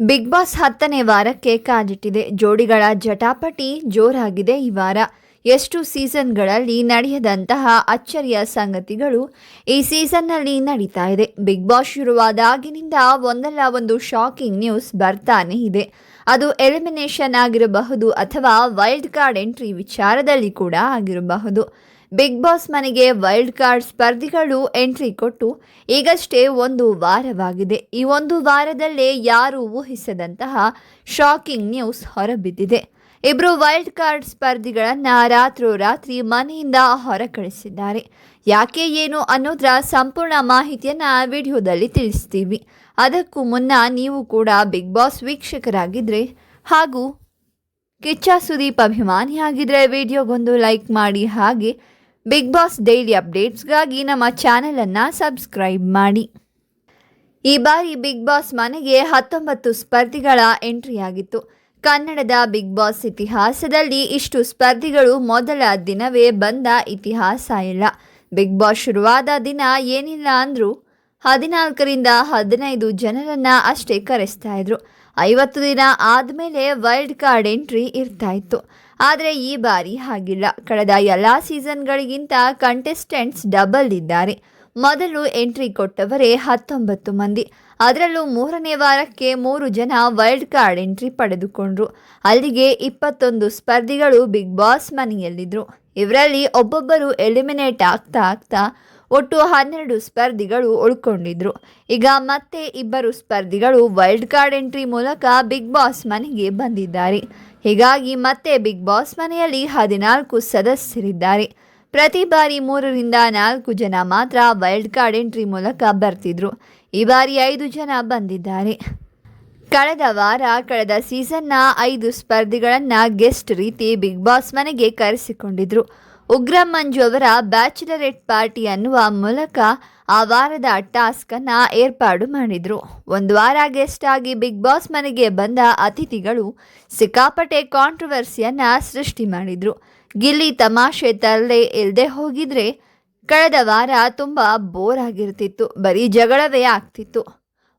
Big boss ಹತ್ತನೇ ವಾರಕ್ಕೆ ಕಾಲಿಟ್ಟಿದೆ ಜೋಡಿಗಳ ಜಟಾಪಟಿ ಜೋರಾಗಿದೆ ಈ ವಾರ. ಎಷ್ಟು ಸೀಸನ್ಗಳಲ್ಲಿ ನಡೆಯದಂತಹ ಅಚ್ಚರಿಯ ಸಂಗತಿಗಳು ಈ ಸೀಸನ್ನಲ್ಲಿ ನಡೀತಾ ಇದೆ. ಬಿಗ್ ಬಾಸ್ ಶುರುವಾದಾಗಿನಿಂದ ಒಂದಲ್ಲ ಒಂದು ಶಾಕಿಂಗ್ ನ್ಯೂಸ್ ಬರ್ತಾನೆ ಇದೆ. ಅದು ಎಲಿಮಿನೇಷನ್ ಆಗಿರಬಹುದು ಅಥವಾ ವೈಲ್ಡ್ ಕಾರ್ಡ್ ಎಂಟ್ರಿ ವಿಚಾರದಲ್ಲಿ ಕೂಡ ಆಗಿರಬಹುದು. ಬಿಗ್ ಬಾಸ್ ಮನೆಗೆ ವೈಲ್ಡ್ ಕಾರ್ಡ್ ಸ್ಪರ್ಧಿಗಳು ಎಂಟ್ರಿ ಕೊಟ್ಟು ಈಗಷ್ಟೇ ಒಂದು ವಾರವಾಗಿದೆ. ಈ ಒಂದು ವಾರದಲ್ಲೇ ಯಾರು ಊಹಿಸದಂತಹ ಶಾಕಿಂಗ್ ನ್ಯೂಸ್ ಹೊರಬಿದ್ದಿದೆ. ಇಬ್ಬರು ವೈಲ್ಡ್ ಕಾರ್ಡ್ ಸ್ಪರ್ಧಿಗಳನ್ನು ರಾತ್ರೋರಾತ್ರಿ ಮನೆಯಿಂದ ಹೊರಕಳಿಸಿದ್ದಾರೆ. ಯಾಕೆ ಏನು ಅನ್ನೋದರ ಸಂಪೂರ್ಣ ಮಾಹಿತಿಯನ್ನು ವಿಡಿಯೋದಲ್ಲಿ ತಿಳಿಸ್ತೀವಿ. ಅದಕ್ಕೂ ಮುನ್ನ ನೀವು ಕೂಡ ಬಿಗ್ ಬಾಸ್ ವೀಕ್ಷಕರಾಗಿದ್ದರೆ ಹಾಗೂ ಕಿಚ್ಚ ಸುದೀಪ್ ಅಭಿಮಾನಿಯಾಗಿದ್ದರೆ ವಿಡಿಯೋಗೊಂದು ಲೈಕ್ ಮಾಡಿ ಹಾಗೆ ಬಿಗ್ ಬಾಸ್ ಡೈಲಿ ಅಪ್ಡೇಟ್ಸ್ಗಾಗಿ ನಮ್ಮ ಚಾನೆಲನ್ನು ಸಬ್ಸ್ಕ್ರೈಬ್ ಮಾಡಿ. ಈ ಬಾರಿ ಬಿಗ್ ಬಾಸ್ ಮನೆಗೆ ಹತ್ತೊಂಬತ್ತು ಸ್ಪರ್ಧಿಗಳ ಎಂಟ್ರಿ ಆಗಿತ್ತು ಕನ್ನಡದ ಬಿಗ್ ಬಾಸ್ ಇತಿಹಾಸದಲ್ಲಿ ಇಷ್ಟು ಸ್ಪರ್ಧಿಗಳು ಮೊದಲ ದಿನವೇ ಬಂದ ಇತಿಹಾಸ ಇಲ್ಲ. ಬಿಗ್ ಬಾಸ್ ಶುರುವಾದ ದಿನ ಏನಿಲ್ಲ ಅಂದರೂ ಹದಿನಾಲ್ಕರಿಂದ ಹದಿನೈದು ಜನರನ್ನು ಅಷ್ಟೇ ಕರೆಸ್ತಾ ಇದ್ರು. ಐವತ್ತು ದಿನ ಆದಮೇಲೆ ವೈಲ್ಡ್ ಕಾರ್ಡ್ ಎಂಟ್ರಿ ಇರ್ತಾ ಇತ್ತು. ಆದರೆ ಈ ಬಾರಿ ಹಾಗಿಲ್ಲ. ಕಳೆದ ಎಲ್ಲ ಸೀಸನ್ಗಳಿಗಿಂತ ಕಂಟೆಸ್ಟೆಂಟ್ಸ್ ಡಬಲ್ ಇದ್ದಾರೆ. ಮೊದಲು ಎಂಟ್ರಿ ಕೊಟ್ಟವರೇ ಹತ್ತೊಂಬತ್ತು ಮಂದಿ. ಅದರಲ್ಲೂ ಮೂರನೇ ವಾರಕ್ಕೆ ಮೂರು ಜನ ವೈಲ್ಡ್ ಕಾರ್ಡ್ ಎಂಟ್ರಿ ಪಡೆದುಕೊಂಡ್ರು. ಅಲ್ಲಿಗೆ ಇಪ್ಪತ್ತೊಂದು ಸ್ಪರ್ಧಿಗಳು ಬಿಗ್ ಬಾಸ್ ಮನೆಯಲ್ಲಿದ್ದರು ಇವರಲ್ಲಿ ಒಬ್ಬೊಬ್ಬರು ಎಲಿಮಿನೇಟ್ ಆಗ್ತಾ ಆಗ್ತಾ ಒಟ್ಟು ಹನ್ನೆರಡು ಸ್ಪರ್ಧಿಗಳು ಉಳ್ಕೊಂಡಿದ್ರು. ಈಗ ಮತ್ತೆ ಇಬ್ಬರು ಸ್ಪರ್ಧಿಗಳು ವೈಲ್ಡ್ ಕಾರ್ಡ್ ಎಂಟ್ರಿ ಮೂಲಕ ಬಿಗ್ ಬಾಸ್ ಮನೆಗೆ ಬಂದಿದ್ದಾರೆ. ಹೀಗಾಗಿ ಮತ್ತೆ ಬಿಗ್ ಬಾಸ್ ಮನೆಯಲ್ಲಿ ಹದಿನಾಲ್ಕು ಸದಸ್ಯರಿದ್ದಾರೆ. ಪ್ರತಿ ಬಾರಿ ಮೂರರಿಂದ ನಾಲ್ಕು ಜನ ಮಾತ್ರ ವೈಲ್ಡ್ ಕಾರ್ಡ್ ಎಂಟ್ರಿ ಮೂಲಕ ಬರ್ತಿದ್ರು. ಈ ಬಾರಿ ಐದು ಜನ ಬಂದಿದ್ದಾರೆ. ಕಳೆದ ವಾರ, ಕಳೆದ ಸೀಸನ್ನ ಐದು ಸ್ಪರ್ಧಿಗಳನ್ನು ಗೆಸ್ಟ್ ರೀತಿ ಬಿಗ್ ಬಾಸ್ ಮನೆಗೆ ಕರೆಸಿಕೊಂಡಿದ್ರು. ಉಗ್ರ ಮಂಜು ಅವರ ಬ್ಯಾಚುಲರೇಟ್ ಪಾರ್ಟಿ ಅನ್ನುವ ಮೂಲಕ ಆ ವಾರದ ಟಾಸ್ಕ್ ಏರ್ಪಾಡು ಮಾಡಿದ್ರು. ಒಂದು ವಾರ ಗೆಸ್ಟ್ ಆಗಿ ಬಿಗ್ ಬಾಸ್ ಮನೆಗೆ ಬಂದ ಅತಿಥಿಗಳು ಸಿಕ್ಕಾಪಟ್ಟೆ ಕಾಂಟ್ರವರ್ಸಿಯನ್ನ ಸೃಷ್ಟಿ ಮಾಡಿದ್ರು. ಗಿಲ್ಲಿ ತಮಾಷೆ ತರಲೆ ಇಲ್ಲದೆ ಹೋಗಿದ್ರೆ ಕಳೆದ ವಾರ ತುಂಬ ಬೋರ್ ಆಗಿರ್ತಿತ್ತು, ಬರೀ ಜಗಳವೇ ಆಗ್ತಿತ್ತು.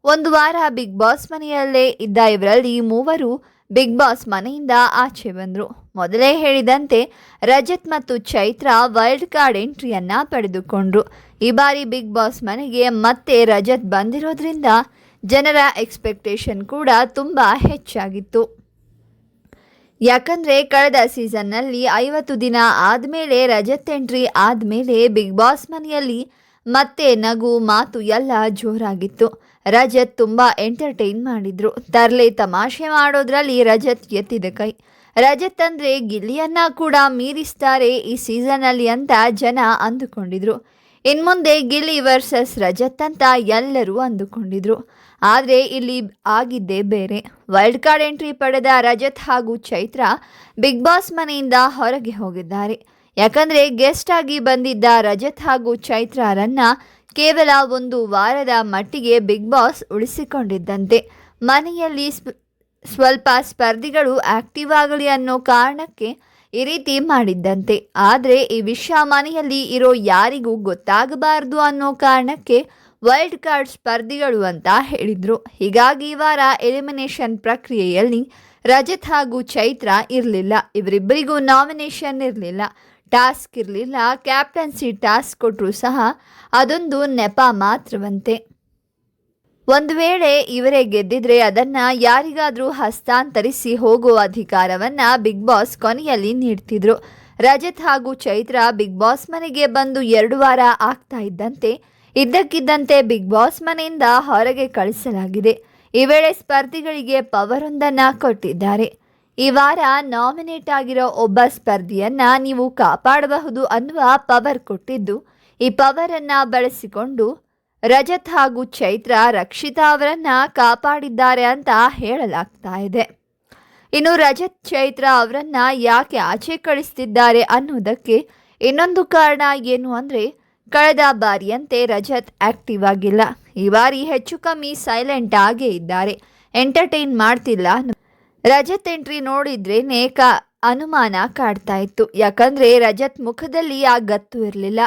ಒಂದು ವಾರ ಬಿಗ್ ಬಾಸ್ ಮನೆಯಲ್ಲೇ ಇದ್ದ ಇವರಲ್ಲಿ ಮೂವರು ಬಿಗ್ ಬಾಸ್ ಮನೆಯಿಂದ ಆಚೆ ಬಂದರು. ಮೊದಲೇ ಹೇಳಿದಂತೆ, ರಜತ್ ಮತ್ತು ಚೈತ್ರ ವೈಲ್ಡ್ ಕಾರ್ಡ್ ಎಂಟ್ರಿಯನ್ನು ಪಡೆದುಕೊಂಡ್ರು. ಈ ಬಾರಿ ಬಿಗ್ ಬಾಸ್ ಮನೆಗೆ ಮತ್ತೆ ರಜತ್ ಬಂದಿರೋದ್ರಿಂದ ಜನರ ಎಕ್ಸ್ಪೆಕ್ಟೇಷನ್ ಕೂಡ ತುಂಬ ಹೆಚ್ಚಾಗಿತ್ತು. ಯಾಕಂದರೆ, ಕಳೆದ ಸೀಸನ್ನಲ್ಲಿ ಐವತ್ತು ದಿನ ಆದಮೇಲೆ ರಜತ್ ಎಂಟ್ರಿ ಆದಮೇಲೆ ಬಿಗ್ ಬಾಸ್ ಮನೆಯಲ್ಲಿ ಮತ್ತೆ ನಗು, ಮಾತು ಎಲ್ಲ ಜೋರಾಗಿತ್ತು. ರಜತ್ ತುಂಬ ಎಂಟರ್ಟೈನ್ ಮಾಡಿದ್ರು. ತರ್ಲೆ ತಮಾಷೆ ಮಾಡೋದ್ರಲ್ಲಿ ರಜತ್ ಎತ್ತಿದ ಕೈ. ರಜತ್ ಅಂದರೆ ಗಿಲ್ಲಿಯನ್ನ ಕೂಡ ಮೀರಿಸ್ತಾರೆ ಈ ಸೀಸನಲ್ಲಿ ಅಂತ ಜನ ಅಂದುಕೊಂಡಿದ್ರು. ಇನ್ಮುಂದೆ ಗಿಲ್ಲಿ ವರ್ಸಸ್ ರಜತ್ ಅಂತ ಎಲ್ಲರೂ ಅಂದುಕೊಂಡಿದ್ರು. ಆದರೆ ಇಲ್ಲಿ ಆಗಿದ್ದೇ ಬೇರೆ. ವೈಲ್ಡ್ ಕಾರ್ಡ್ ಎಂಟ್ರಿ ಪಡೆದ ರಜತ್ ಹಾಗೂ ಚೈತ್ರ ಬಿಗ್ ಬಾಸ್ ಮನೆಯಿಂದ ಹೊರಗೆ ಹೋಗಿದ್ದಾರೆ. ಯಾಕಂದರೆ ಗೆಸ್ಟ್ ಆಗಿ ಬಂದಿದ್ದ ರಜತ್ ಹಾಗೂ ಚೈತ್ರರನ್ನ ಕೇವಲ ಒಂದು ವಾರದ ಮಟ್ಟಿಗೆ ಬಿಗ್ ಬಾಸ್ ಉಳಿಸಿಕೊಂಡಿದ್ದಂತೆ. ಮನೆಯಲ್ಲಿ ಸ್ವಲ್ಪ ಸ್ಪರ್ಧಿಗಳು ಆಕ್ಟಿವ್ ಆಗಲಿ ಅನ್ನೋ ಕಾರಣಕ್ಕೆ ಈ ರೀತಿ ಮಾಡಿದ್ದಂತೆ. ಆದರೆ ಈ ವಿಷಯ ಮನೆಯಲ್ಲಿ ಇರೋ ಯಾರಿಗೂ ಗೊತ್ತಾಗಬಾರ್ದು ಅನ್ನೋ ಕಾರಣಕ್ಕೆ ವೈಲ್ಡ್ ಕಾರ್ಡ್ ಸ್ಪರ್ಧಿಗಳು ಅಂತ ಹೇಳಿದರು. ಹೀಗಾಗಿ ಈ ವಾರ ಎಲಿಮಿನೇಷನ್ ಪ್ರಕ್ರಿಯೆಯಲ್ಲಿ ರಜತ್ ಹಾಗೂ ಚೈತ್ರ ಇರಲಿಲ್ಲ. ಇವರಿಬ್ಬರಿಗೂ ನಾಮಿನೇಷನ್ ಇರಲಿಲ್ಲ. ಟಾಸ್ಕ್ ಇರಲಿಲ್ಲ. ಕ್ಯಾಪ್ಟನ್ಸಿ ಟಾಸ್ಕ್ ಕೊಟ್ಟರು ಸಹ ಅದೊಂದು ನೆಪ ಮಾತ್ರವಂತೆ. ಒಂದು ವೇಳೆ ಇವರೇ ಗೆದ್ದಿದ್ರೆ ಅದನ್ನ ಯಾರಿಗಾದರೂ ಹಸ್ತಾಂತರಿಸಿ ಹೋಗುವ ಅಧಿಕಾರವನ್ನ ಬಿಗ್ ಬಾಸ್ ಕೊನೆಯಲ್ಲಿ ನೀಡ್ತಿದ್ರು. ರಜತ್ ಹಾಗೂ ಚೈತ್ರ ಬಿಗ್ ಬಾಸ್ ಮನೆಗೆ ಬಂದು ಎರಡು ವಾರ ಆಗ್ತಾ ಇದ್ದಂತೆ, ಇದ್ದಕ್ಕಿದ್ದಂತೆ ಬಿಗ್ ಬಾಸ್ ಮನೆಯಿಂದ ಹೊರಗೆ ಕಳಿಸಲಾಗಿದೆ. ಈ ವೇಳೆ ಸ್ಪರ್ಧಿಗಳಿಗೆ ಪವರ್ ಒಂದನ್ನ ಕೊಟ್ಟಿದ್ದಾರೆ. ಈ ವಾರ ನಾಮಿನೇಟ್ ಆಗಿರೋ ಒಬ್ಬ ಸ್ಪರ್ಧಿಯನ್ನ ನೀವು ಕಾಪಾಡಬಹುದು ಅನ್ನುವ ಪವರ್ ಕೊಟ್ಟಿದ್ದು, ಈ ಪವರನ್ನ ಬಳಸಿಕೊಂಡು ರಜತ್ ಹಾಗೂ ಚೈತ್ರ ರಕ್ಷಿತಾ ಅವರನ್ನ ಕಾಪಾಡಿದ್ದಾರೆ ಅಂತ ಹೇಳಲಾಗ್ತಾ ಇದೆ. ಇನ್ನು ರಜತ್, ಚೈತ್ರ ಅವರನ್ನ ಯಾಕೆ ಆಚೆ ಕಳಿಸ್ತಿದ್ದಾರೆ ಅನ್ನೋದಕ್ಕೆ ಇನ್ನೊಂದು ಕಾರಣ ಏನು ಅಂದರೆ, ಕಳೆದ ಬಾರಿಯಂತೆ ರಜತ್ ಆಕ್ಟಿವ್ ಆಗಿಲ್ಲ. ಈ ಬಾರಿ ಹೆಚ್ಚು ಕಮ್ಮಿ ಸೈಲೆಂಟ್ ಆಗೇ ಇದ್ದಾರೆ. ಎಂಟರ್ಟೈನ್ ಮಾಡ್ತಿಲ್ಲ ರಜತ್ ಎಂಟ್ರಿ ನೋಡಿದ್ರೆ ನೇಕ ಅನುಮಾನ ಕಾಡ್ತಾ ಇತ್ತು. ಯಾಕಂದ್ರೆ ರಜತ್ ಮುಖದಲ್ಲಿ ಆ ಗತ್ತು ಇರಲಿಲ್ಲ.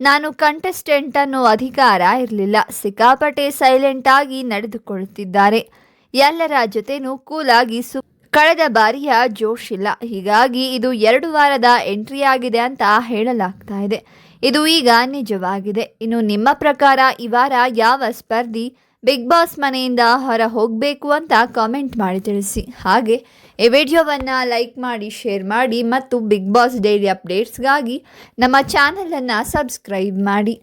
ನಾನು ಕಂಟೆಸ್ಟೆಂಟ್ ಅನ್ನೋ ಅಧಿಕಾರ ಇರಲಿಲ್ಲ. ಸಿಕ್ಕಾಪಟ್ಟೆ ಸೈಲೆಂಟ್ ಆಗಿ ನಡೆದುಕೊಳ್ಳುತ್ತಿದ್ದಾರೆ. ಎಲ್ಲರ ಜೊತೆನೂ ಕೂಲಾಗಿ ಸು ಕಳೆದ ಬಾರಿಯ ಜೋಶ್ ಇಲ್ಲ. ಹೀಗಾಗಿ ಇದು ಎರಡು ವಾರದ ಎಂಟ್ರಿ ಆಗಿದೆ ಅಂತ ಹೇಳಲಾಗ್ತಾ ಇದೆ. ಇದು ಈಗ ನಿಜವಾಗಿದೆ. ಇನ್ನು ನಿಮ್ಮ ಪ್ರಕಾರ ಈ ವಾರ ಯಾವ ಸ್ಪರ್ಧಿ ಬಿಗ್ ಬಾಸ್ ಮನೆಯಿಂದ ಹೊರ ಹೋಗಬೇಕು ಅಂತ ಕಾಮೆಂಟ್ ಮಾಡಿ ತಿಳಿಸಿ. ಹಾಗೆ, ಈ ವಿಡಿಯೋವನ್ನು ಲೈಕ್ ಮಾಡಿ ಶೇರ್ ಮಾಡಿ ಮತ್ತು ಬಿಗ್ ಬಾಸ್ ಡೈಲಿ ಅಪ್ಡೇಟ್ಸ್ಗಾಗಿ ನಮ್ಮ ಚಾನಲನ್ನು ಸಬ್ಸ್ಕ್ರೈಬ್ ಮಾಡಿ.